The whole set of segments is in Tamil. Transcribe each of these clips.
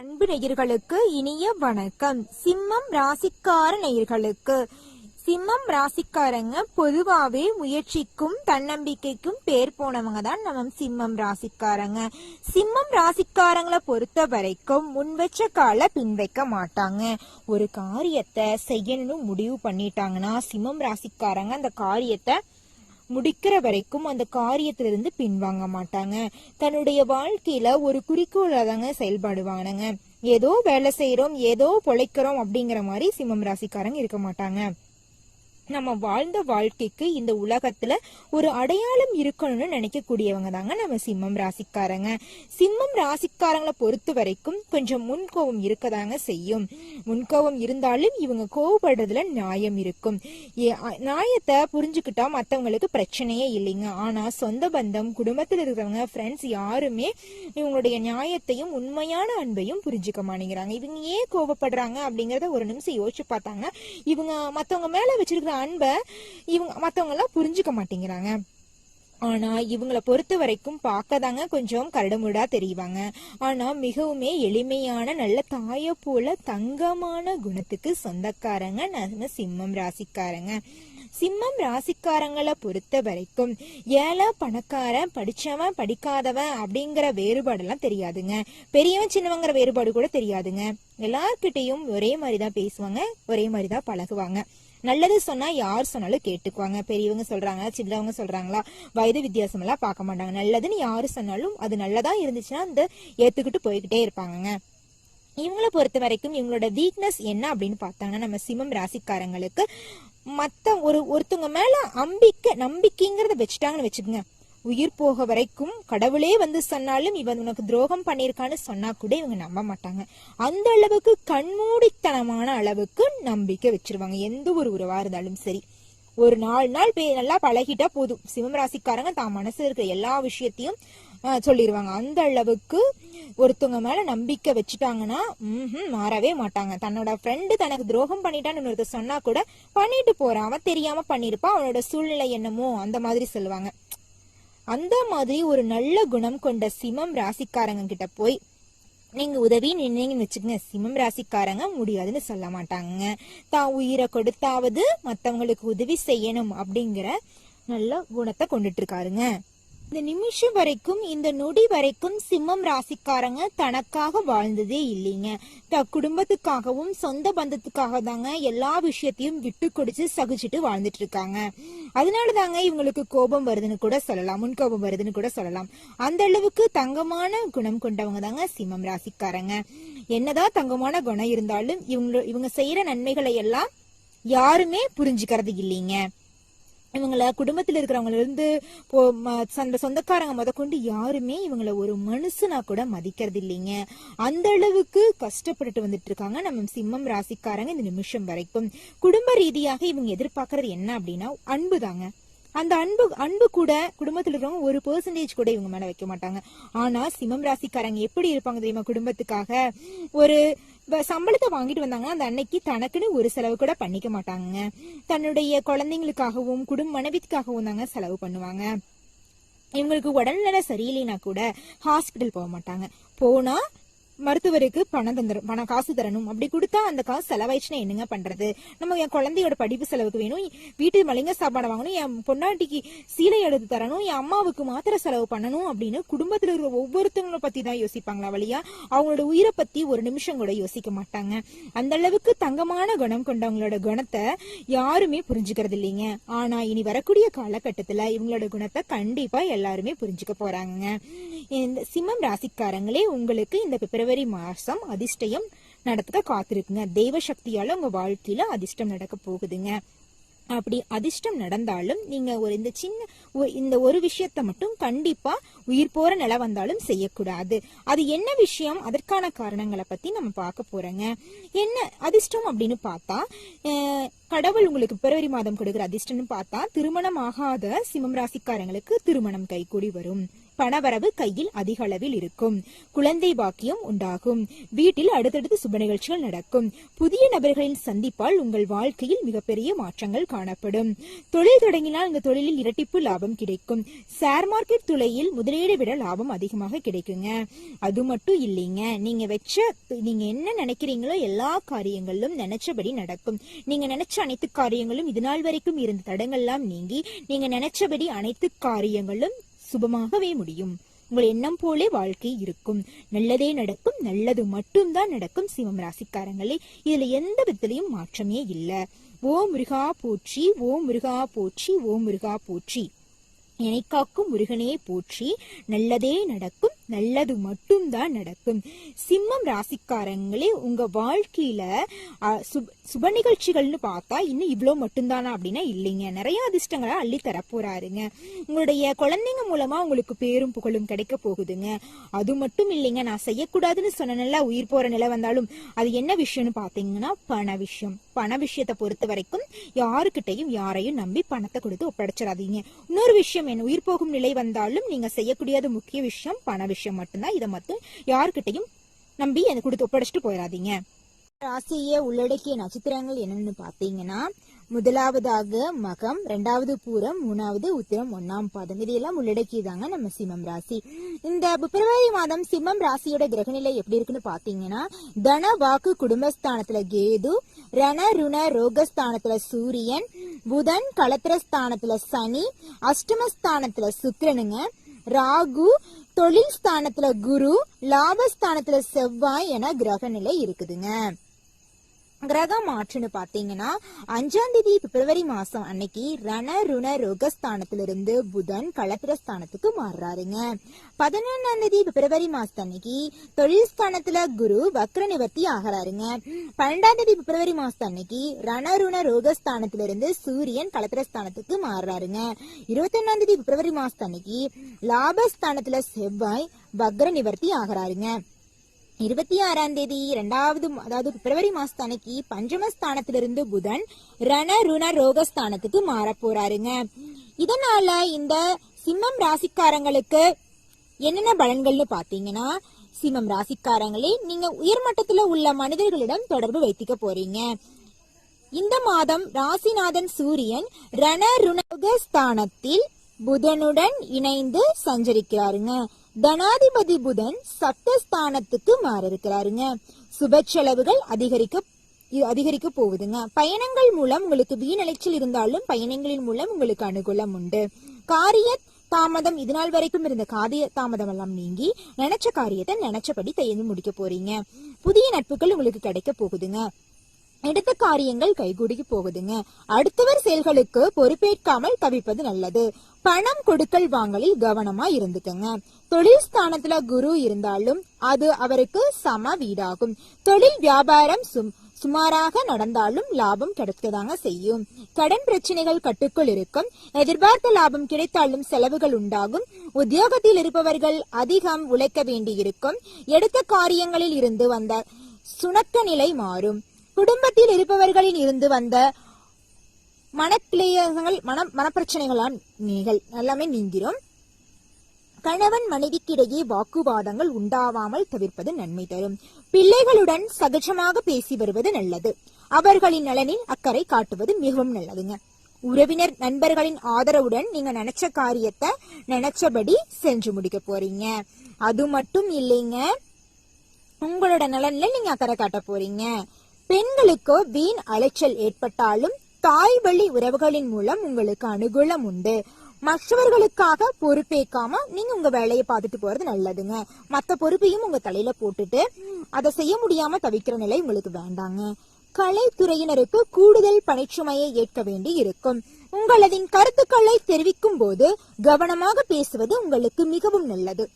அன்பு நேயர்களுக்கு இனிய வணக்கம். சிம்மம் ராசிக்கார நேயர்களுக்கு. சிம்மம் ராசிக்காரங்க பொதுவாவே முயற்சிக்கும் தன்னம்பிக்கைக்கும் பேர் போனவங்க தான் நம்ம சிம்மம் ராசிக்காரங்க. சிம்மம் ராசிக்காரங்களை பொறுத்த வரைக்கும் முன் வச்ச கால பின் வைக்க மாட்டாங்க. ஒரு காரியத்தை செய்யணும்னு முடிவு பண்ணிட்டாங்கன்னா சிம்மம் ராசிக்காரங்க அந்த காரியத்தை முடிக்கிற வரைக்கும் அந்த காரியத்திலிருந்து பின்வாங்க மாட்டாங்க. தன்னுடைய வாழ்க்கையில ஒரு குறிக்கோளா தாங்க செயல்படுவானுங்க. ஏதோ வேலை செய்யறோம் ஏதோ பொழைக்கிறோம் அப்படிங்கிற மாதிரி சிம்மம் ராசிக்காரங்க இருக்க மாட்டாங்க. நம்ம வாழ்ந்த வாழ்க்கைக்கு இந்த உலகத்துல ஒரு அடையாளம் இருக்கணும்னு நினைக்கக்கூடியவங்க தாங்க நம்ம சிம்மம் ராசிக்காரங்க. சிம்மம் ராசிக்காரங்களை பொறுத்த வரைக்கும் கொஞ்சம் முன்கோபம் இருக்கதாங்க செய்யும். முன்கோபம் இருந்தாலும் இவங்க கோவப்படுறதுல நியாயம் இருக்கும். ஏ- நியாயத்தை புரிஞ்சுக்கிட்டா மத்தவங்களுக்கு பிரச்சனையே இல்லைங்க. ஆனா சொந்த பந்தம் குடும்பத்தில் இருக்கிறவங்க ஃப்ரெண்ட்ஸ் யாருமே இவங்களுடைய நியாயத்தையும் உண்மையான அன்பையும் புரிஞ்சுக்க மாட்டேங்கிறாங்க. இவங்க ஏன் கோவப்படுறாங்க அப்படிங்கறத ஒரு நிமிஷம் யோசிச்சு பார்த்தாங்க இவங்க மத்தவங்க மேல வச்சிருக்கிற அன்பை இவங்க மற்றவங்களாம் புரிஞ்சுக்க மாட்டேங்கிறாங்க. ஆனா இவங்களை பொறுத்த வரைக்கும் பார்க்கதாங்க கொஞ்சம் கரடுமுடா தெரியுவாங்க ஆனா மிகவுமே எளிமையான நல்ல தாய போல தங்கமான குணத்துக்கு சொந்தக்காரங்க நம்ம சிம்மம் ராசிக்காரங்க. சிம்மம் ராசிக்காரங்களை பொறுத்த வரைக்கும் ஏழை பணக்காரன் படிச்சவன் படிக்காதவன் அப்படிங்கிற வேறுபாடெல்லாம் தெரியாதுங்க. பெரியவன் சின்னவங்கிற வேறுபாடு கூட தெரியாதுங்க. எல்லார்கிட்டையும் ஒரே மாதிரி தான் பேசுவாங்க ஒரே மாதிரி தான் பழகுவாங்க. நல்லது சொன்னா யார் சொன்னாலும் கேட்டுக்குவாங்க. பெரியவங்க சொல்றாங்க சின்னவங்க சொல்றாங்களா வயது வித்தியாசம் எல்லாம் பார்க்க மாட்டாங்க. நல்லதுன்னு யாரு சொன்னாலும் அது நல்லதா இருந்துச்சுன்னா அந்த ஏத்துக்கிட்டு போய்கிட்டே இருப்பாங்க இவங்களை பொறுத்த வரைக்கும் இவங்களோட வீக்னஸ் என்ன அப்படின்னு பார்த்தாங்கன்னா நம்ம சிம்மம் ராசிக்காரங்களுக்கு மத்த ஒரு ஒருத்தவங்க மேல அம்பிக்கை நம்பிக்கைங்கிறத வச்சுட்டாங்கன்னு வச்சுக்கோங்க. உயிர் போக வரைக்கும் கடவுளே வந்து சொன்னாலும் இவன் உனக்கு துரோகம் பண்ணியிருக்கான்னு சொன்னா கூட இவங்க நம்ப மாட்டாங்க. அந்த அளவுக்கு கண்மூடித்தனமான அளவுக்கு நம்பிக்கை வச்சிருவாங்க. எந்த ஒரு உறவா இருந்தாலும் சரி. ஒரு நாலு நாள் பே நல்லா பழகிட்டா போதும். சிவம் ராசிக்காரங்க தான் மனசுல இருக்கிற எல்லா விஷயத்தையும் சொல்லிடுவாங்க அந்த அளவுக்கு ஒருத்தவங்க மேல நம்பிக்கை வச்சுட்டாங்கன்னா ம்ஹும், மாறவே மாட்டாங்க. தன்னோட ஃப்ரெண்டு தனக்கு துரோகம் பண்ணிட்டான்னு ஒருத்தர் சொன்னா கூட பண்ணிட்டு போறான். அவன் தெரியாம பண்ணிருப்பான். அவனோட சூழ்நிலை என்னமோ அந்த மாதிரி சொல்லுவாங்க. அந்த மாதிரி ஒரு நல்ல குணம் கொண்ட சிமம் ராசிக்காரங்க கிட்ட போய் நீங்க உதவி நின்னீங்கன்னு வச்சுக்கங்க. சிம்மம் ராசிக்காரங்க முடியாதுன்னு சொல்ல மாட்டாங்க. தான் உயிரை கொடுத்தாவது மத்தவங்களுக்கு உதவி செய்யணும் அப்படிங்கிற நல்ல குணத்தை கொண்டுட்டு இருக்காருங்க. இந்த நிமிஷம் வரைக்கும் இந்த நொடி வரைக்கும் சிம்மம் ராசிக்காரங்க தனக்காக வாழ்ந்ததே இல்லைங்க. த குடும்பத்துக்காகவும் சொந்த பந்தத்துக்காக தாங்க எல்லா விஷயத்தையும் விட்டு கொடுத்து சகிச்சுட்டு வாழ்ந்துட்டு இருக்காங்க. அதனால தாங்க இவங்களுக்கு கோபம் வருதுன்னு கூட சொல்லலாம் முன்கோபம் வருதுன்னு கூட சொல்லலாம். அந்த அளவுக்கு தங்கமான குணம் கொண்டவங்க தாங்க சிம்மம் ராசிக்காரங்க. என்னதான் தங்கமான குணம் இருந்தாலும் இவங்க இவங்க செய்யற நன்மைகளை எல்லாம் யாருமே புரிஞ்சுக்கிறது இல்லைங்க. இவங்கள குடும்பத்தில் இருக்கிறவங்கள இருந்து அந்த சொந்தக்காரங்க முத கொண்டு யாருமே இவங்கள ஒரு மனுஷனா கூட மதிக்கிறது இல்லைங்க அந்த அளவுக்கு கஷ்டப்பட்டுட்டு வந்துட்டு இருக்காங்க நம்ம சிம்மம் ராசிக்காரங்க இந்த நிமிஷம் வரைக்கும். குடும்ப ரீதியாக இவங்க எதிர்பார்க்கறது என்ன அப்படின்னா அன்பு தாங்க அந்த அன்பு அன்பு கூட குடும்பத்தில் இருக்கிறவங்க ஒரு பெர்சன்டேஜ் கூட இவங்க மேல வைக்க மாட்டாங்க. ஆனா சிம்மம் ராசிக்காரங்க எப்படி இருப்பாங்க தெரியுமா குடும்பத்துக்காக? ஒரு சம்பளத்தை வாங்கிட்டு வந்தாங்க அந்த அன்னைக்கு தனக்குன்னு ஒரு செலவு கூட பண்ணிக்க மாட்டாங்க தன்னுடைய குழந்தைங்களுக்காகவும் குடும்ப மனைவிக்காகவும் தாங்க செலவு பண்ணுவாங்க. இவங்களுக்கு உடல்நல சரியில்லைனா கூட ஹாஸ்பிட்டல் போக மாட்டாங்க. போனா மருத்துவருக்கு பணம் தந்துடும் பணம் காசு தரணும். அப்படி கொடுத்தா அந்த காசு செலவாயிடுச்சுன்னா என்னங்க பண்றது? நம்ம என் குழந்தையோட படிப்பு செலவுக்கு வேணும். வீட்டு மளிகை சாப்பாடு வாங்கணும். என் பொண்டாட்டிக்கு சீலை எடுத்து தரணும். என் அம்மாவுக்கு மாத்திரை செலவு பண்ணணும் அப்படின்னு குடும்பத்துல இருக்கிற ஒவ்வொருத்தவங்களை பத்தி தான் யோசிப்பாங்களா வழியா? அவங்களோட உயிரை பத்தி ஒரு நிமிஷம் கூட யோசிக்க மாட்டாங்க. அந்த அளவுக்கு தங்கமான குணம் கொண்டவங்களோட குணத்தை யாருமே புரிஞ்சுக்கிறது இல்லைங்க. ஆனா இனி வரக்கூடிய காலகட்டத்துல இவங்களோட குணத்தை கண்டிப்பா எல்லாருமே புரிஞ்சுக்க போறாங்க இந்த சிம்மம் ராசிக்காரங்களே உங்களுக்கு இந்த பிப்ரவரி மாசம் அதிர்ஷ்டம் நடத்த காத்திருக்குங்க. தெய்வ சக்தியால உங்க வாழ்க்கையில அதிர்ஷ்டம் நடக்க போகுதுங்க. அப்படி அதிர்ஷ்டம் நடந்தாலும் நீங்க ஒரு இந்த சின்ன இந்த ஒரு விஷயத்த மட்டும் கண்டிப்பா உயிர் போற நிலை வந்தாலும் செய்யக்கூடாது. அது என்ன விஷயம்? அதற்கான காரணங்களை பத்தி நம்ம பார்க்க போறோங்க. என்ன அதிர்ஷ்டம் அப்படின்னு பார்த்தா கடவுள் உங்களுக்கு பிப்ரவரி மாதம் கொடுக்குற அதிர்ஷ்டம்னு பார்த்தா திருமணம் ஆகாத சிம்மம் ராசிக்காரங்களுக்கு திருமணம் கைகூடி வரும். பணவரவு கையில் அதிக அளவில் இருக்கும். குழந்தை பாக்கியம் உண்டாகும். வீட்டில் அடுத்தடுத்து சுப நிகழ்ச்சிகள் நடக்கும். புதிய நபர்களின் சந்திப்பால் உங்கள் வாழ்க்கையில் மிகப்பெரிய மாற்றங்கள் காணப்படும். தொழில் தொடங்கினால் இந்த தொழிலில் இரட்டிப்பு லாபம் கிடைக்கும். ஷேர் மார்க்கெட் துறையில் முதலீடு விட லாபம் அதிகமாக கிடைக்குங்க. அது மட்டும் இல்லைங்க. நீங்க வச்ச நீங்க என்ன நினைக்கிறீங்களோ எல்லா காரியங்களும் நினைச்சபடி நடக்கும். நீங்க நினைச்ச அனைத்து காரியங்களும் இது நாள் வரைக்கும் இருந்த தடங்கள்லாம் நீங்கி நீங்க நினைச்சபடி அனைத்து காரியங்களும் சுபமாகவே முடியும். உங்கள் எண்ணம் போலே வாழ்க்கை இருக்கும். நல்லதே நடக்கும் நல்லது மட்டும்தான் நடக்கும் சிவம் ராசிக்காரங்களே. இதுல எந்த விதத்திலையும் மாற்றமே இல்லை. ஓ முருகா போற்றி ஓ முருகா போற்றி ஓ முருகா போற்றி. என்னை காக்கும் முருகனே போற்றி. நல்லதே நடக்கும் நல்லது மட்டும்தான் நடக்கும். சிம்மம் ராசிக்காரங்களே உங்க வாழ்க்கையில சுப- நிகழ்ச்சிகள்னு பார்த்தா இன்னும் இவ்வளோ மட்டும்தானா அப்படின்னா இல்லைங்க. நிறைய அதிர்ஷ்டங்களை அள்ளி தரப்போறாருங்க. உங்களுடைய குழந்தைங்க மூலமா உங்களுக்கு பேரும் புகழும் கிடைக்க போகுதுங்க. அது மட்டும் இல்லைங்க நான் செய்யக்கூடாதுன்னு சொன்ன நல்லா உயிர் போற நிலை வந்தாலும் அது என்ன விஷயம்னு பாத்தீங்கன்னா பண விஷயம். பண விஷயத்தை பொறுத்த வரைக்கும் யாருக்கிட்டையும் யாரையும் நம்பி பணத்தை கொடுத்து ஒப்படைச்சிடாதீங்க. இன்னொரு விஷயம் என்ன உயிர் போகும் நிலை வந்தாலும் நீங்க செய்யக்கூடியது முக்கிய விஷயம் பண விஷயம். மட்டும்தான். இதை மட்டும் யாருக்கிட்டையும் நம்பி எனக்கு கொடுத்து ஒப்படைச்சிட்டு போயிடாதீங்க ராசியை உள்ளடக்கிய நட்சத்திரங்கள் என்னன்னு பாத்தீங்கன்னா முதலாவதாக மகம் ரெண்டாவது பூரம் மூணாவது உத்திரம் ஒன்னாம் பாதம். இதையெல்லாம் உள்ளடக்கியதாங்க நம்ம சிம்மம் ராசி. இந்த பிப்ரவரி மாதம் சிம்மம் ராசியோட கிரகநிலை எப்படி இருக்குன்னு பாத்தீங்கன்னா தன வாக்கு குடும்பஸ்தானத்துல கேது ரண ருண ரோகஸ்தானத்துல சூரியன் புதன் களத்திரஸ்தானத்துல சனி அஷ்டமஸ்தானத்துல சுக்கிரனுங்க. ராகு தொழில் ஸ்தானத்துல குரு லாபஸ்தானத்துல செவ்வாய் என கிரகநிலை இருக்குதுங்க. கிரக மாற்றுன்னு பாத்தீங்கன்னா அஞ்சாம் தேதி பிப்ரவரி மாசம் அன்னைக்கு ரண ருண ரோகஸ்தானத்திலிருந்து புதன் கலத்திரஸ்தானத்துக்கு மாறுறாருங்க. பதினொன்னாம் தேதி பிப்ரவரி மாசம் அன்னைக்கு தொழில் ஸ்தானத்துல குரு வக்ர நிவர்த்தி ஆகிறாருங்க. பன்னெண்டாம் தேதி பிப்ரவரி மாசம் அன்னைக்கு ரண ருண ரோகஸ்தானத்திலிருந்து சூரியன் கலத்திரஸ்தானத்துக்கு மாறுறாருங்க. இருபத்தி ஒன்னாம் தேதி பிப்ரவரி மாசம் அன்னைக்கு லாபஸ்தானத்துல செவ்வாய் வக்ர நிவர்த்தி ஆகிறாருங்க. இருபத்தி ஆறாம் தேதி இரண்டாவது அதாவது பிப்ரவரி மாசத்து அன்னைக்கு பஞ்சமஸ்தானத்திலிருந்து புதன் ரண ருண ரோகஸ்தானத்துக்கு மாற போறாருங்க இதனால இந்த சிம்மம் ராசிக்காரங்களுக்கு என்னென்ன பலன்கள்னு பாத்தீங்கன்னா சிம்மம் ராசிக்காரங்களே நீங்க உயர்மட்டத்துல உள்ள மனிதர்களிடம் தொடர்பு வைத்துக்க போறீங்க. இந்த மாதம் ராசிநாதன் சூரியன் ரண ருணக ஸ்தானத்தில் புதனுடன் இணைந்து சஞ்சரிக்கிறாருங்க. தனாதிபதி புதன் சப்தஸ்தானத்துக்கு மாற இருக்கிறாருங்க சுப செலவுகள் அதிகரிக்க அதிகரிக்க போகுதுங்க. பயணங்கள் மூலம் உங்களுக்கு வீணலைச்சல் இருந்தாலும் பயணங்களின் மூலம் உங்களுக்கு அனுகூலம் உண்டு. காரிய தாமதம் இது நாள் வரைக்கும் இருந்த காரிய தாமதம் எல்லாம் நீங்கி நினைச்ச காரியத்தை நினைச்சபடி செய்து முடிக்க போறீங்க. புதிய நட்புகள் உங்களுக்கு கிடைக்க போகுதுங்க. எடுத்த காரியங்கள் கைகூடி போகுதுங்க. அடுத்தவர் செயல்களுக்கு பொறுப்பேற்காமல் தவிப்பது நல்லது. பணம் கொடுக்கல் வாங்கலில் கவனமா இருந்துக்கங்க. தொழில் ஸ்தானத்துல குரு இருந்தாலும் அது அவருக்கு சம வீடாகும். தொழில் வியாபாரம் சும் சுமாராக நடந்தாலும் லாபம் கிடைக்கதாங்க செய்யும். கடன் பிரச்சனைகள் கட்டுக்குள் இருக்கும். எதிர்பார்த்த லாபம் கிடைத்தாலும் செலவுகள் உண்டாகும். உத்தியோகத்தில் இருப்பவர்கள் அதிகம் உழைக்க வேண்டியிருக்கும். எடுத்த காரியங்களில் இருந்து வந்த சுணக்க நிலை மாறும். குடும்பத்தில் இருப்பவர்களில் இருந்து வந்த மனக்கிளேயங்கள் மன மனப்பிரச்சனைகளால் நீங்கள் எல்லாமே நீங்கிரும். கணவன் மனைவிக்கிடையே வாக்குவாதங்கள் உண்டாவாமல் தவிர்ப்பது நன்மை தரும். பிள்ளைகளுடன் சகஜமாக பேசி வருவது நல்லது. அவர்களின் நலனில் அக்கறை காட்டுவது மிகவும் நல்லதுங்க. உறவினர் நண்பர்களின் ஆதரவுடன் நீங்க நினைச்ச காரியத்தை நினைச்சபடி செஞ்சு முடிக்க போறீங்க. அது மட்டும் இல்லைங்க. உங்களோட நலன்ல நீங்க அக்கறை காட்ட போறீங்க. பெண்களுக்கு வீண் அலைச்சல் ஏற்பட்டாலும் தாய் வழி உறவுகளின் மூலம் உங்களுக்கு அனுகூலம் உண்டு. மற்றவர்களுக்காக பொறுப்பேற்காம நீங்க உங்க வேலையை பார்த்துட்டு போறது நல்லதுங்க. மத்த பொறுப்பையும் உங்க தலையில போட்டுட்டு அதை செய்ய முடியாம தவிக்கிற நிலை உங்களுக்கு வேண்டாங்க. கலைத்துறையினருக்கு கூடுதல் பணிச்சுமையை ஏற்க வேண்டி இருக்கும். உங்களதின் கருத்துக்களை தெரிவிக்கும் போது கவனமாக பேசுவது உங்களுக்கு மிகவும் நல்லது.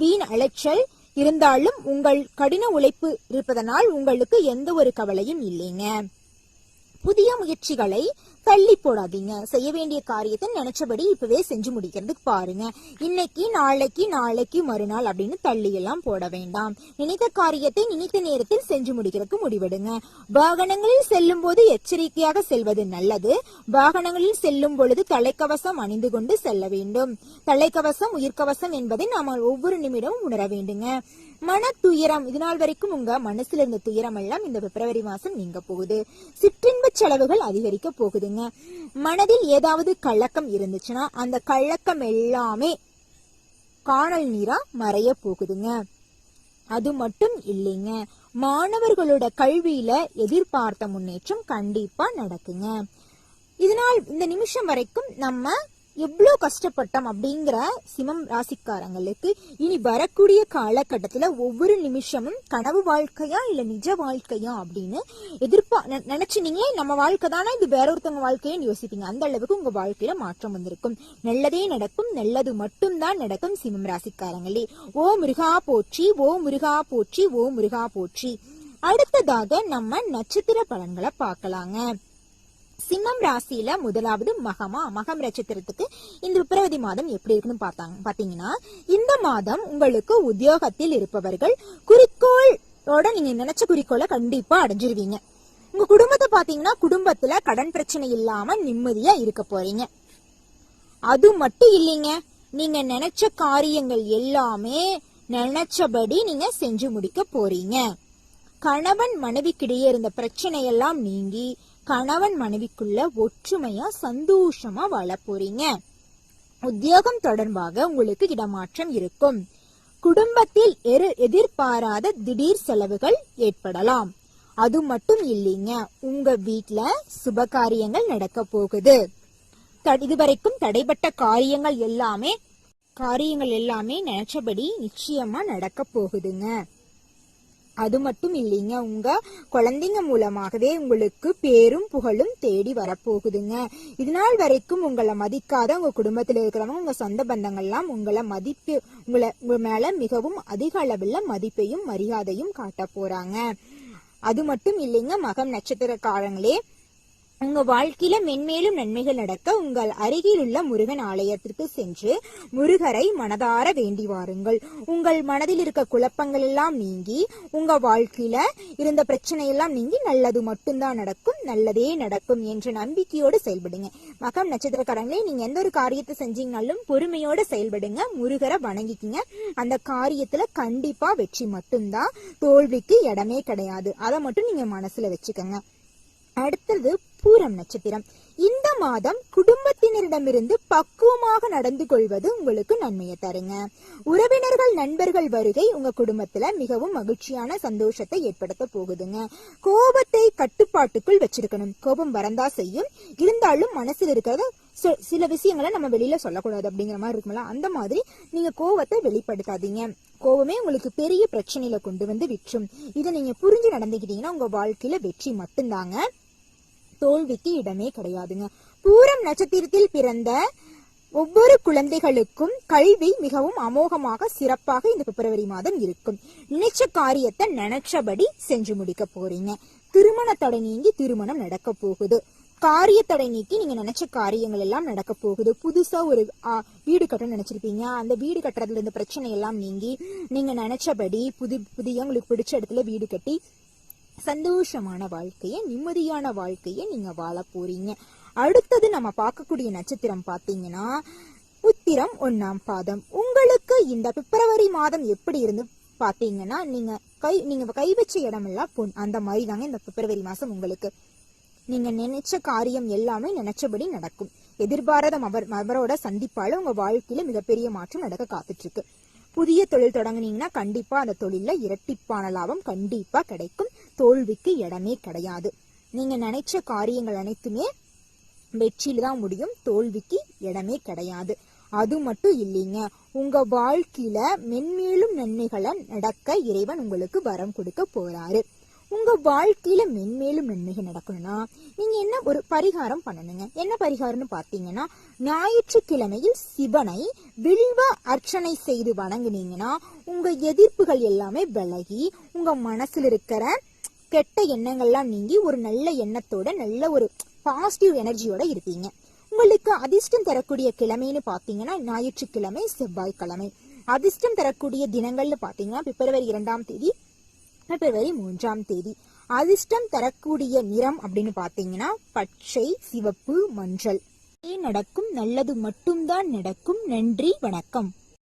வீண் அலைச்சல் இருந்தாலும் உங்கள் கடின உழைப்பு இருப்பதனால் உங்களுக்கு எந்த ஒரு கவலையும் இல்லைங்க. புதிய முயற்சிகளை தள்ளி போடாதீங்க. செய்ய வேண்டிய காரியத்தை நினைச்சபடி இப்பவே செஞ்சு முடிக்கிறதுக்கு பாருங்க. இன்னைக்கு நாளைக்கு நாளைக்கு மறுநாள் அப்படின்னு தள்ளி எல்லாம் போட வேண்டாம். நினைத்த காரியத்தை நினைத்த நேரத்தில் செஞ்சு முடிக்கிறதுக்கு முடிவெடுங்க. வாகனங்களில் செல்லும் போது எச்சரிக்கையாக செல்வது நல்லது. வாகனங்களில் செல்லும் பொழுது தலைக்கவசம் அணிந்து கொண்டு செல்ல வேண்டும். தலைக்கவசம் உயிர்க்கவசம் என்பதை நாம ஒவ்வொரு நிமிடமும் உணர வேண்டுங்க. மன துயரம் இது நாள் வரைக்கும் உங்க மனசுல இருந்த துயரம் எல்லாம் இந்த பிப்ரவரி மாசம் நீங்க போகுது. சிற்றின்ப செலவுகள் அதிகரிக்க போகுதுங்க. மனதில் ஏதாவது கள்ளக்கம் இருந்துச்சுன்னா அந்த கள்ளக்கம் எல்லாமே காணல் நீரா மறைய போகுதுங்க. அது மட்டும் இல்லைங்க. மாணவர்களோட கல்வியில எதிர்பார்த்த முன்னேற்றம் கண்டிப்பா நடக்குங்க. இதனால் இந்த நிமிஷம் வரைக்கும் நம்ம எவ்வளோ கஷ்டப்பட்டோம் அப்படிங்கிற சிமம் ராசிக்காரங்களுக்கு இனி வரக்கூடிய காலகட்டத்தில் ஒவ்வொரு நிமிஷமும் கனவு வாழ்க்கையா இல்லை நிஜ வாழ்க்கையா அப்படின்னு எதிர்பார் நெ- நினைச்சுனீங்க? நம்ம வாழ்க்கை தானே? இது வேற ஒருத்தவங்க வாழ்க்கையன்னு யோசிப்பீங்க. அந்த அளவுக்கு உங்க வாழ்க்கையில மாற்றம் வந்திருக்கும். நல்லதே நடக்கும் நல்லது மட்டும்தான் நடக்கும் சிமம் ராசிக்காரங்களே. ஓ முருகா போற்றி ஓ முருகா போற்றி ஓ முருகா போற்றி. அடுத்ததாக நம்ம நட்சத்திர பலன்களை பார்க்கலாங்க. சிம்மம் ராசியில முதலாவது மகமா மகம் நட்சத்திரத்துக்கு இந்த பிப்ரவரி மாதம் எப்படி இருக்குன்னு பார்த்தாங்க பாத்தீங்கன்னா இந்த மாதம் உங்களுக்கு உத்தியோகத்தில் இருப்பவர்கள் குறிக்கோளோட நீங்க நினைச்ச குறிக்கோளை கண்டிப்பா அடைஞ்சிருவீங்க. உங்க குடும்பத்தை பாத்தீங்கன்னா குடும்பத்துல கடன் பிரச்சனை இல்லாம நிம்மதியா இருக்க போறீங்க. அது மட்டும் இல்லைங்க நீங்க நினைச்ச காரியங்கள் எல்லாமே நினைச்சபடி நீங்க செஞ்சு முடிக்க போறீங்க. கணவன் மனைவிக்கிடையே இருந்த பிரச்சனையெல்லாம் நீங்கி கணவன் மனைவிக்குள்ள ஒற்றுமையா சந்தோஷமா வாழ போறீங்க. உத்தியோகம் தொடர்பாக உங்களுக்கு இடமாற்றம் இருக்கும். குடும்பத்தில் எரு- எதிர்பாராத திடீர் செலவுகள் ஏற்படலாம். அது மட்டும் இல்லைங்க உங்க வீட்ல சுப காரியங்கள் நடக்க போகுது. த- இதுவரைக்கும் தடைப்பட்ட காரியங்கள் எல்லாமே காரியங்கள் எல்லாமே நினைச்சபடி நிச்சயமா நடக்க போகுதுங்க. அது மட்டும் இல்லைங்க. உங்க குழந்தைங்க மூலமாகவே உங்களுக்கு பேரும் புகழும் தேடி வரப்போகுதுங்க. இது நாள் வரைக்கும் உங்களை மதிக்காத உங்க குடும்பத்தில் இருக்கிறவங்க உங்க சொந்த பந்தங்கள்லாம் உங்களை மதிப்பு உங்களை உங்க மேல மிகவும் அதிக அளவில் மதிப்பையும் மரியாதையும் காட்ட போறாங்க. அது மட்டும் இல்லைங்க மகம் நட்சத்திரக்காரங்களே உங்க வாழ்க்கையில மென்மேலும் நன்மைகள் நடக்க உங்கள் அருகில் உள்ள முருகன் ஆலயத்திற்கு சென்று முருகரை மனதார வேண்டி வாருங்கள். உங்கள் மனதில் இருக்க குழப்பங்கள் எல்லாம் நீங்கி உங்க வாழ்க்கையில இருந்த பிரச்சனை எல்லாம் நீங்கி நல்லது மட்டும்தான் நடக்கும் நல்லதே நடக்கும் என்ற நம்பிக்கையோடு செயல்படுங்க. மகம் நட்சத்திரக்காரங்களே நீங்க எந்த ஒரு காரியத்தை செஞ்சீங்கனாலும் பொறுமையோட செயல்படுங்க முருகரை வணங்கிக்கிங்க. அந்த காரியத்துல கண்டிப்பா வெற்றி மட்டும்தான் தோல்விக்கு இடமே கிடையாது. அதை மட்டும் நீங்க மனசுல வச்சுக்கோங்க. அடுத்தது பூரம் நட்சத்திரம். இந்த மாதம் குடும்பத்தினரிடமிருந்து பக்குவமாக நடந்து கொள்வது உங்களுக்கு நன்மையை தருங்க. உறவினர்கள் நண்பர்கள் வருகை உங்க குடும்பத்துல மிகவும் மகிழ்ச்சியான சந்தோஷத்தை ஏற்படுத்த போகுதுங்க. கோபத்தை கட்டுப்பாட்டுக்குள் வச்சிருக்கணும். கோபம் வரந்தா செய்யும். இருந்தாலும் மனசில் இருக்கிறத சில விஷயங்களை நம்ம வெளியில சொல்லக்கூடாது அப்படிங்கிற மாதிரி இருக்கும்ல. அந்த மாதிரி நீங்க கோவத்தை வெளிப்படுத்தாதீங்க. கோவமே உங்களுக்கு பெரிய பிரச்சனையில கொண்டு வந்து விற்றும். இதை நீங்க புரிஞ்சு நடந்துக்கிட்டீங்கன்னா உங்க வாழ்க்கையில வெற்றி மட்டும்தாங்க. தோல்விக்கு இடமே கிடையாதுங்க. பூரம் நட்சத்திரத்தில் பிறந்த ஒவ்வொரு குழந்தைகளுக்கும் கல்வி மிகவும் அமோகமாக சிறப்பாக இந்த பிப்ரவரி மாதம் இருக்கும். நினைச்ச காரியத்தை நினைச்சபடி செஞ்சு முடிக்க போறீங்க. திருமண தடை நீங்கி திருமணம் நடக்க போகுது. காரிய தடை நீக்கி நீங்க நினைச்ச காரியங்கள் எல்லாம் நடக்க போகுது. புதுசா ஒரு வீடு கட்டணும்னு நினைச்சிருப்பீங்க. அந்த வீடு கட்டுறதுல இருந்த பிரச்சனை எல்லாம் நீங்கி நீங்க நினைச்சபடி புது புதிய உங்களுக்கு பிடிச்ச இடத்துல வீடு கட்டி சந்தோஷமான வாழ்க்கையை நிம்மதியான வாழ்க்கையை நீங்க வாழ போறீங்க. அடுத்தது நம்ம பார்க்கக்கூடிய நட்சத்திரம் பார்த்தீங்கன்னா உத்திரம் ஒன்னாம் பாதம். உங்களுக்கு இந்த பிப்ரவரி மாதம் எப்படி இருந்து பார்த்தீங்கன்னா நீங்க கை நீங்க கை வச்ச இடமெல்லாம் பொன். அந்த மாதிரி தாங்க இந்த பிப்ரவரி மாசம் உங்களுக்கு. நீங்க நினைச்ச காரியம் எல்லாமே நினைச்சபடி நடக்கும். எதிர்பாராத அவர் அவரோட சந்திப்பால உங்க வாழ்க்கையில மிகப்பெரிய மாற்றம் நடக்க காத்துட்டு இருக்கு. புதிய தொழில் தொடங்குனீங்கன்னா கண்டிப்பா அந்த தொழில்ல இரட்டிப்பான லாபம் கண்டிப்பா கிடைக்கும். தோல்விக்கு இடமே கிடையாது. நீங்க நினைச்ச காரியங்கள் அனைத்துமே வெற்றியில தான் முடியும். தோல்விக்கு இடமே கிடையாது. அது மட்டும் இல்லைங்க. உங்க வாழ்க்கையில மென்மேலும் நன்மைகளை நடக்க இறைவன் உங்களுக்கு வரம் கொடுக்க போறாரு. உங்க வாழ்க்கையில மென்மேலும் மென்மைகள் நடக்கணும்னா நீங்க என்ன ஒரு பரிகாரம் பண்ணணுங்க? என்ன பரிகாரம்னு பாத்தீங்கன்னா ஞாயிற்றுக்கிழமையில் சிவனை வில்வ அர்ச்சனை செய்து வணங்குனீங்கன்னா உங்க எதிர்ப்புகள் எல்லாமே விலகி உங்க மனசுல இருக்கிற கெட்ட எண்ணங்கள்லாம் நீங்கி ஒரு நல்ல எண்ணத்தோட நல்ல ஒரு பாசிட்டிவ் எனர்ஜியோட இருப்பீங்க. உங்களுக்கு அதிர்ஷ்டம் தரக்கூடிய கிழமைன்னு பாத்தீங்கன்னா ஞாயிற்றுக்கிழமை செவ்வாய்க்கிழமை. அதிர்ஷ்டம் தரக்கூடிய தினங்கள்னு பாத்தீங்கன்னா பிப்ரவரி இரண்டாம் தேதி பிப்ரவரி மூன்றாம் தேதி. அதிர்ஷ்டம் தரக்கூடிய நிறம் அப்படின்னு பாத்தீங்கன்னா பச்சை சிவப்பு மஞ்சள். நடக்கும் நல்லது மட்டும்தான் நடக்கும். நன்றி வணக்கம்.